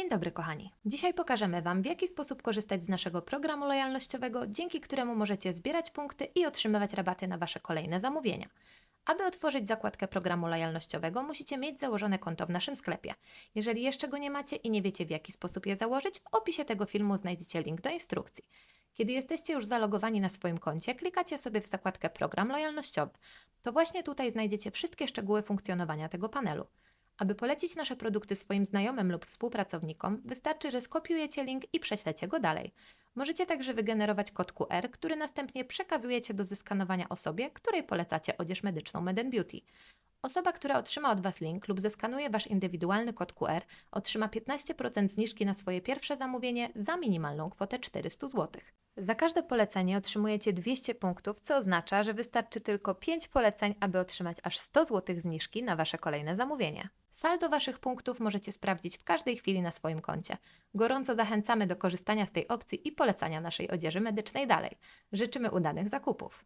Dzień dobry, kochani. Dzisiaj pokażemy Wam, w jaki sposób korzystać z naszego programu lojalnościowego, dzięki któremu możecie zbierać punkty i otrzymywać rabaty na Wasze kolejne zamówienia. Aby otworzyć zakładkę programu lojalnościowego, musicie mieć założone konto w naszym sklepie. Jeżeli jeszcze go nie macie i nie wiecie, w jaki sposób je założyć, w opisie tego filmu znajdziecie link do instrukcji. Kiedy jesteście już zalogowani na swoim koncie, klikacie sobie w zakładkę Program lojalnościowy. To właśnie tutaj znajdziecie wszystkie szczegóły funkcjonowania tego panelu. Aby polecić nasze produkty swoim znajomym lub współpracownikom, wystarczy, że skopiujecie link i prześlecie go dalej. Możecie także wygenerować kod QR, który następnie przekazujecie do zeskanowania osobie, której polecacie odzież medyczną Meden Beauty. Osoba, która otrzyma od Was link lub zeskanuje Wasz indywidualny kod QR, otrzyma 15% zniżki na swoje pierwsze zamówienie za minimalną kwotę 400 zł. Za każde polecenie otrzymujecie 200 punktów, co oznacza, że wystarczy tylko 5 poleceń, aby otrzymać aż 100 zł zniżki na Wasze kolejne zamówienie. Saldo Waszych punktów możecie sprawdzić w każdej chwili na swoim koncie. Gorąco zachęcamy do korzystania z tej opcji i polecania naszej odzieży medycznej dalej. Życzymy udanych zakupów.